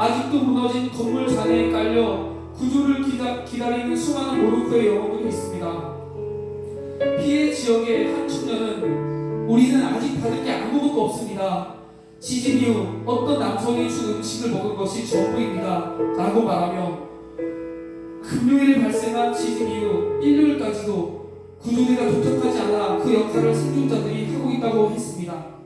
아직도 무너진 건물 잔해에 깔려 구조를 기다, 기다리는 수많은 모로코의 영혼들이 있습니다. 피해 지역의 한 청년은 우리는 아직 받을 게 아무것도 없습니다. 지진 이후 어떤 남성이 준 음식을 먹은 것이 전부입니다. 라고 말하며 금요일에 발생한 지진 이후 일요일까지도 구조대가 도착하지 않아 그 역할을 생존자들이 하고 있다고 했습니다.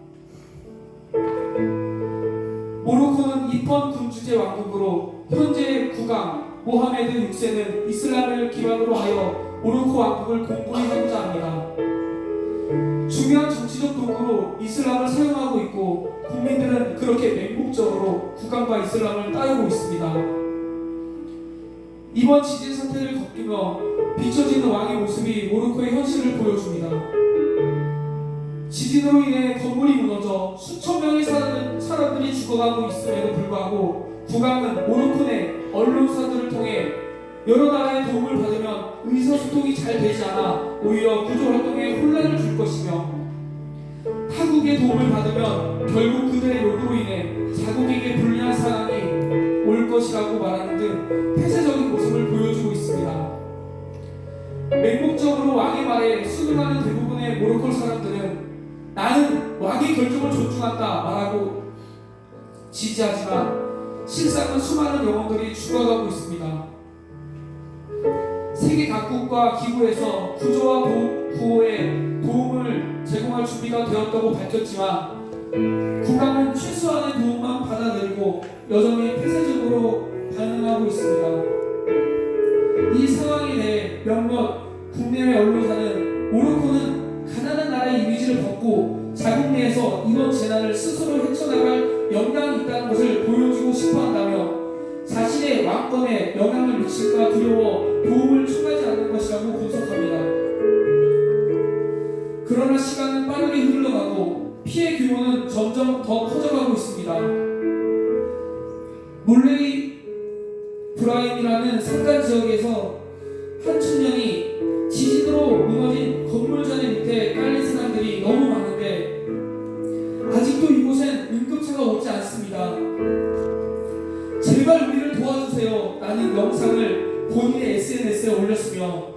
주제 왕국으로 현재 국왕 모하메드 6세는 이슬람을 기반으로 하여 모로코 왕국을 공고히 하고자 합니다. 중요한 정치적 도구로 이슬람을 사용하고 있고 국민들은 그렇게 맹목적으로 국왕과 이슬람을 따르고 있습니다. 이번 지진 사태를 겪으며 비춰지는 왕의 모습이 모로코의 현실을 보여줍니다. 지진으로 인해 건물이 수천 명의 사람, 사람들이 죽어가고 있음에도 불구하고 국왕은 내 언론사들을 통해 여러 나라의 도움을 받으면 의사소통이 잘 되지 않아 오히려 구조 활동에 혼란을 줄 것이며 타국의 도움을 받으면 결국 그들의 요구로 인해 자국에게 불리한 상황이 올 것이라고 말하는 등 폐쇄적인 모습을 보여주고 있습니다. 맹목적으로 왕의 말에 순응하는 대부분의 모로코 사람들은 나는 왕의 결정을 존중한다 말하고 지지하지만 실상은 수많은 영혼들이 죽어가고 있습니다. 세계 각국과 기구에서 구조와 도, 구호에 도움을 제공할 준비가 되었다고 밝혔지만 국가는 최소한의 도움만 받아들이고 여전히 폐쇄적으로 반응하고 있습니다. 벗고 자국 내에서 이번 재난을 스스로 헤쳐나갈 역량이 있다는 것을 보여주고 싶어 한다며 자신의 왕권에 영향을 미칠까 두려워 도움을 청하지 않는 것이라고 분석합니다. 그러나 시간은 빠르게 흘러가고 피해 규모는 점점 더 커져가고 있습니다. 몰레이 브라임이라는 산간 지역에서 한 청년이 제발 우리를 도와주세요. 라는 영상을 본인의 SNS에 올렸으며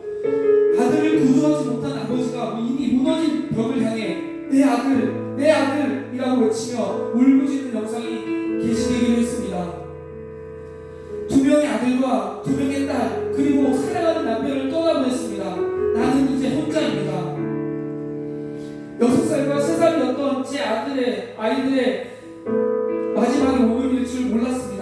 아들을 구조하지 못한 아버지가 이미 무너진 벽을 향해 내 아들, 내 아들이라고 외치며 울부짖는 영상이 게시되기도 했습니다. 두 명의 아들과 두 명의 딸 그리고 사랑하는 남편을 떠나보냈습니다. 나는 이제 혼자입니다. 여섯 살과 세 살이었던 제 아들의 아이들의 마지막에 오늘일 줄 몰랐습니다.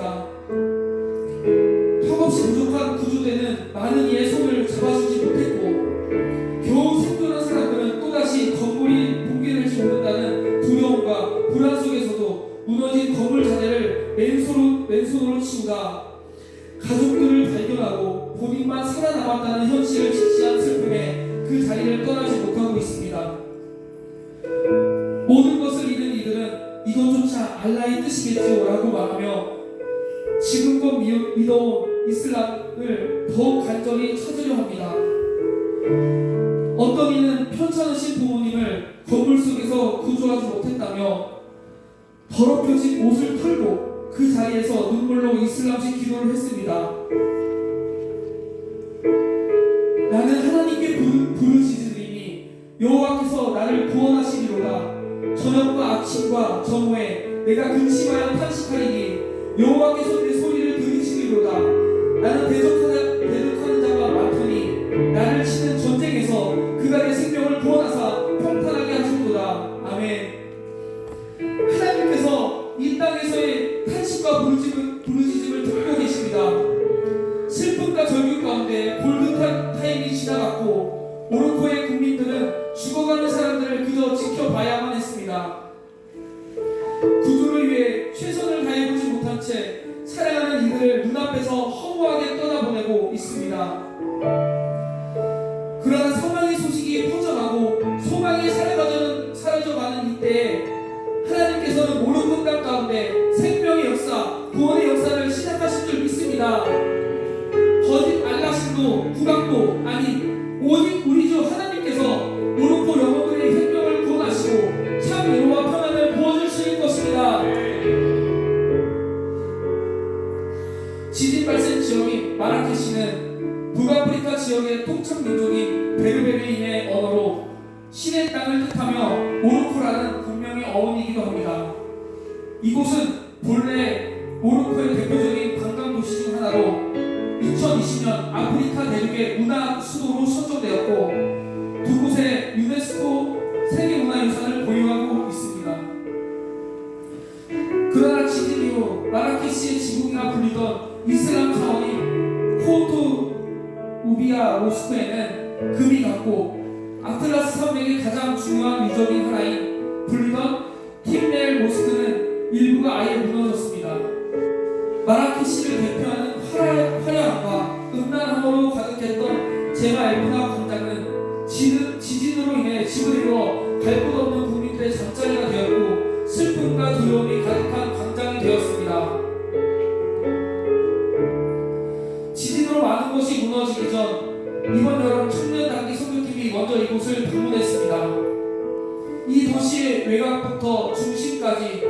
가족들을 발견하고 본인만 살아남았다는 현실을 직시한 슬픔에 그 자리를 떠나지 못하고 있습니다. 모든 것을 잃은 이들은 이것조차 알라의 뜻이겠지요 라고 말하며 지금껏 미- 믿어온 이슬람을 더욱 간절히 찾으려 합니다. 어떤 이는 편찮으신 부모님을 건물 속에서 구조하지 못했다며 더럽혀진 옷을 털고 그 자리에서 눈물로 이슬람식 기도를 했습니다. 나는 하나님께 부르, 부르짖으리니 여호와께서 나를 구원하시리로다. 저녁과 아침과 정오에 내가 근심하여 탄식하리니 여호와께서 내 소리를 들으시리로다. 나는 대적하는, 지켜봐야만 했습니다. 구조를 위해 최선을 다해보지 못한 채 사랑하는 이들을 눈앞에서 허무하게 떠나보내고 있습니다. 마라케시는 북아프리카 지역의 통착 민족인 베르베르인의 언어로 신의 땅을 뜻하며 모로코라는 국명의 어원이기도 합니다. 이곳은 본래 모로코의 대표적인 관광 도시 중 하나로 2020년 아프리카 대륙의 문화 수도로 지붕이라 불리던 이슬람 사원인 코토 우비아 모스크에는 금이 갔고 아틀라스 산맥의 가장 중요한 유적인 하나인 불리던 킴멜 모스크는 일부가 아예 무너졌습니다. 마라케시를 대표하는 화려, 화려함과 음란함으로 가득했던 제발 문화 광장은 지진, 지진으로 인해 집을 잃어 갈곳 없는 것이 무너지기 전 이번 여름 청년 단기 선교팀이 먼저 이곳을 방문했습니다. 이 도시의 외곽부터 중심까지